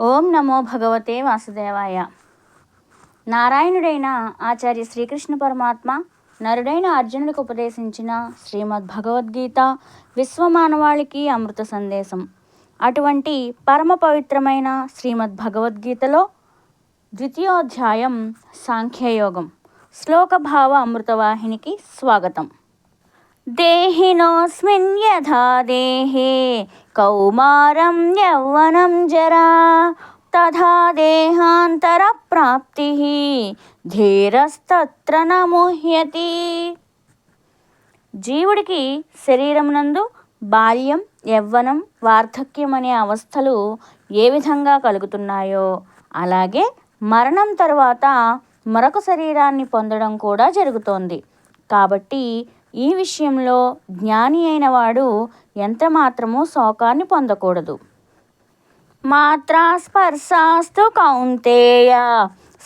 ఓం నమో భగవతే వాసుదేవాయ. నారాయణుడైన ఆచార్య శ్రీకృష్ణ పరమాత్మ నరుడైన అర్జునుడికి ఉపదేశించిన శ్రీమద్ భగవద్గీత విశ్వమానవాళికి అమృత సందేశం. అటువంటి పరమ పవిత్రమైన శ్రీమద్ భగవద్గీతలో ద్వితీయోధ్యాయం సాంఖ్యయోగం. శ్లోకభావ అమృతవాహినికి స్వాగతం. దేహినోస్మిన్ యథా దేహే. కౌమారం యౌవనం జరా. తథా దేహాంతర ప్రాప్తి. ధీరస్తత్ర నముహ్యతి. జీవుడికి శరీరమునందు బాల్యం యవ్వనం వార్ధక్యం అనే అవస్థలు ఏ విధంగా కలుగుతున్నాయో అలాగే మరణం తరువాత మరొక శరీరాన్ని పొందడం కూడా జరుగుతోంది. కాబట్టి ఈ విషయంలో జ్ఞాని అయిన వాడు ఎంత మాత్రమూ శోకాన్ని పొందకూడదు. మాత్రా స్పర్శాస్తు కౌంతేయ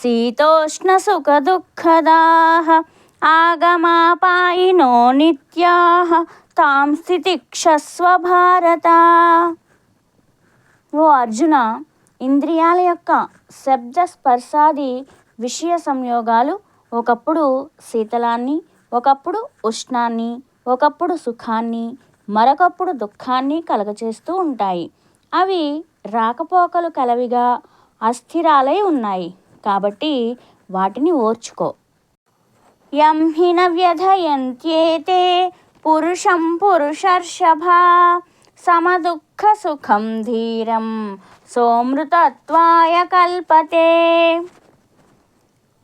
శీతోష్ణ సుఖ దుఃఖదాహ ఆగమాపాయినో నిత్యాహ తాం స్థితిక్షస్వ భారత. ఓ అర్జున ఇంద్రియాల యొక్క శబ్ద స్పర్శాది విషయ సంయోగాలు ఒకప్పుడు శీతలాన్ని ఒకప్పుడు ఉష్ణాన్ని ఒకప్పుడు సుఖాన్ని మరొకప్పుడు దుఃఖాన్ని కలగచేస్తూ ఉంటాయి. అవి రాకపోకలు కలవిగా అస్థిరాలై ఉన్నాయి. కాబట్టి వాటిని ఓర్చుకో. యంహిన వ్యధయంత్యేతే పురుషం పురుషర్షభ సమదుఃఖ సుఖం ధీరం సోమృతత్వాయ కల్పతే.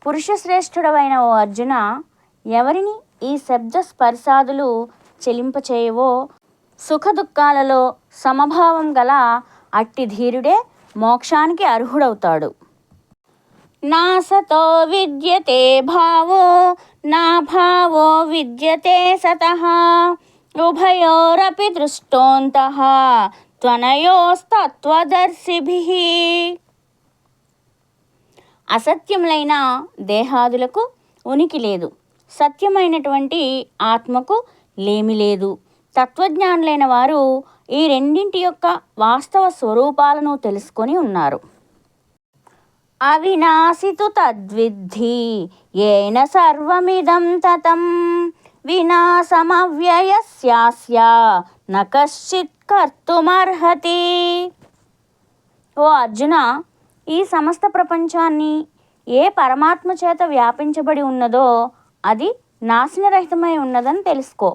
పురుషశ్రేష్ఠుడవైన ఓ అర్జున ఎవరిని ఈ శబ్ద స్పర్శాదులు చెలింపచేయవో? సుఖదుఖాలలో సమభావం గల అట్టి ధీరుడే మోక్షానికి అర్హుడవుతాడు. నా సతో విద్యతే భావో నా భావో విద్యతే సతః. ఉభయోరపి దృష్టోంతః త్వనయోస్తత్వదర్శిభి. అసత్యములైన దేహాదులకు ఉనికి లేదు. సత్యమైనటువంటి ఆత్మకు లేమి లేదు. తత్వజ్ఞానులైన వారు ఈ రెండింటి యొక్క వాస్తవ స్వరూపాలను తెలుసుకొని ఉన్నారు. అవినాశితు తద్విద్ధి ఏన సర్వమిదం తతం వినాశమవ్యయస్యాస్య నశ్చిత్ కర్తుమర్హతి. ఓ అర్జున ఈ సమస్త ప్రపంచాన్ని ఏ పరమాత్మ చేత వ్యాపించబడి ఉన్నదో అది నాశనరహితమై ఉన్నదని తెలుసుకో.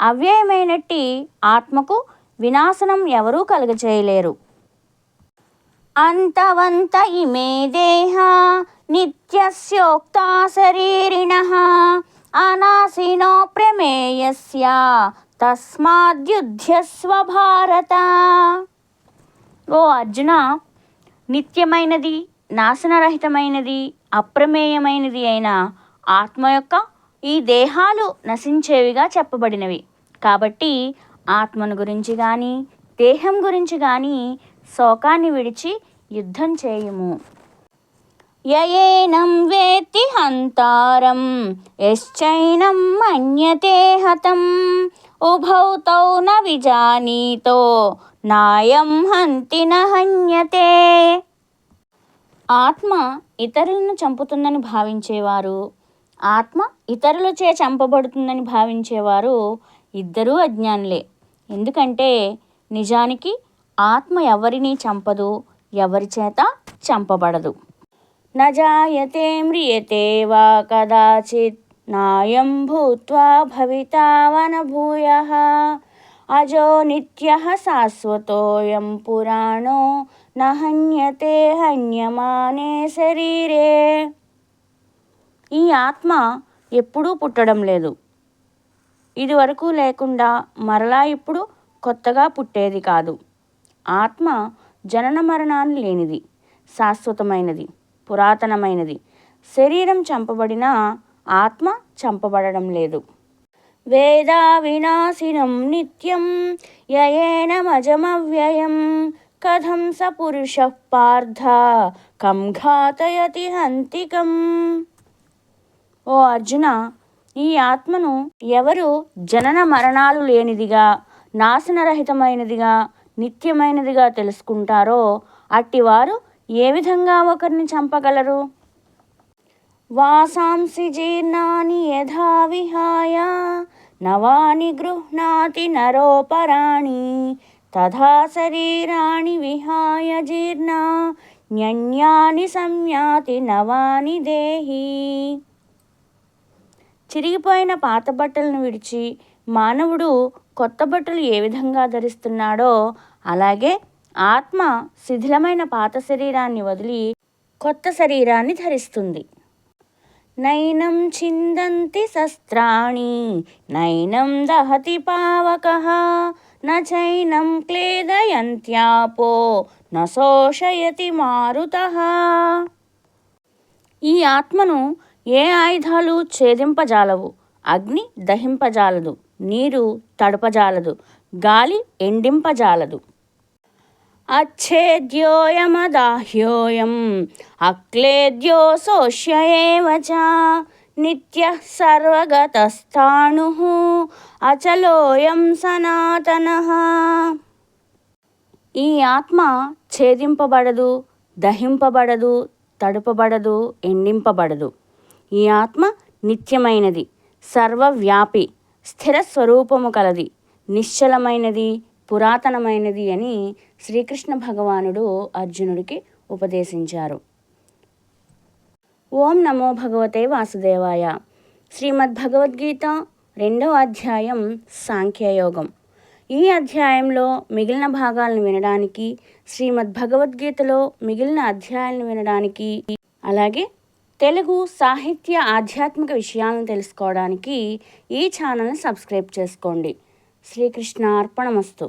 అవ్యయమైనట్టి ఆత్మకు వినాశనం ఎవరూ కలుగచేయలేరు అంతవంత ఇమే దేహ నిత్యస్యోక్తా శరీరిణ అనాశినో ప్రమేయస్య తస్మాద్యుధ్యస్వ భారత ఓ అర్జున నిత్యమైనది నాశనరహితమైనది అప్రమేయమైనది అయిన ఆత్మ యొక్క ఈ దేహాలు నశించేవిగా చెప్పబడినవి. కాబట్టి ఆత్మను గురించి కానీ దేహం గురించి కానీ శోకాన్ని విడిచి యుద్ధం చేయుము. యయేనం వేత్తి హంతారం యశ్చైనం మన్యతే హతం ఉభౌ తౌ న విజానీతో నాయం హంతి న హన్యతే. ఆత్మ ఇతరులను చంపుతుందని భావించేవారు ఆత్మ ఇతరులచే చంపబడుతుందని భావించేవారు ఇద్దరూ అజ్ఞానులే. ఎందుకంటే నిజానికి ఆత్మ ఎవరిని చంపదు ఎవరి చేత చంపబడదు. నజాయతే మ్రియతే వా కదాచిత్ నాయం భూత్వా భవితావనభూయ అజో నిత్య శాశ్వతోయం పురాణో నహన్యతే హన్యమానే శరీరే. ఈ ఆత్మ ఎప్పుడూ పుట్టడం లేదు. ఇదివరకు లేకుండా మరలా ఇప్పుడు కొత్తగా పుట్టేది కాదు. ఆత్మ జనన మరణాన్ని లేనిది శాశ్వతమైనది పురాతనమైనది. శరీరం చంపబడిన ఆత్మ చంపబడడం లేదు. వేదా వినాశినం నిత్యం యయేనమజమవ్యయం కథం స పురుష పార్థ కం ఘాతయతి హంతికం. ఓ అర్జున ఈ ఆత్మను ఎవరు జనన మరణాలు లేనిదిగా నాశనరహితమైనదిగా నిత్యమైనదిగా తెలుసుకుంటారో అట్టివారు ఏ విధంగా ఒకరిని చంపగలరు? వాసాంసి జీర్ణాని యథా విహాయ నవాని గృహ్ణాతి నరోపరాణి తథా శరీరాణి విహాయ జీర్ణ న్యన్యాని సంయాతి నవాని దేహి. చిరిగిపోయిన పాత బట్టలను విడిచి మానవుడు కొత్త బట్టలు ఏ విధంగా ధరిస్తున్నాడో అలాగే ఆత్మ శిథిలమైన పాత శరీరాన్ని వదిలి కొత్త శరీరాన్ని ధరిస్తుంది. నైనం చిందంతి శస్త్రాణి నైనం దహతి పావక నైనం క్లేదయంత్యాపో నశోషయతి మారుత. ఈ ఆత్మను ఏ ఆయుధాలు ఛేదింపజాలవు? అగ్ని దహింపజాలదు. నీరు తడపజాలదు. గాలి ఎండింపజాలదు. అచ్ఛేద్యోయమదాహ్యోయం. అక్లేద్యో శోష్యేవ నిత్య సర్వగతస్థాణు. అచలోయం సనాతన. ఈ ఆత్మ ఛేదింపబడదు దహింపబడదు తడుపబడదు ఎండింపబడదు. ఈ ఆత్మ నిత్యమైనది సర్వవ్యాపి స్థిర స్వరూపము కలది నిశ్చలమైనది పురాతనమైనది అని శ్రీకృష్ణ భగవానుడు అర్జునుడికి ఉపదేశించారు. ఓం నమో భగవతే వాసుదేవాయ. శ్రీమద్ భగవద్గీత రెండవ అధ్యాయం సాంఖ్యయోగం. ఈ అధ్యాయంలో మిగిలిన భాగాలను వినడానికి శ్రీమద్ భగవద్గీతలో మిగిలిన అధ్యాయాలను వినడానికి అలాగే తెలుగు సాహిత్య ఆధ్యాత్మిక విషయాలను తెలుసుకోవడానికి ఈ ఛానల్ని సబ్స్క్రైబ్ చేసుకోండి. శ్రీకృష్ణ అర్పణమస్తు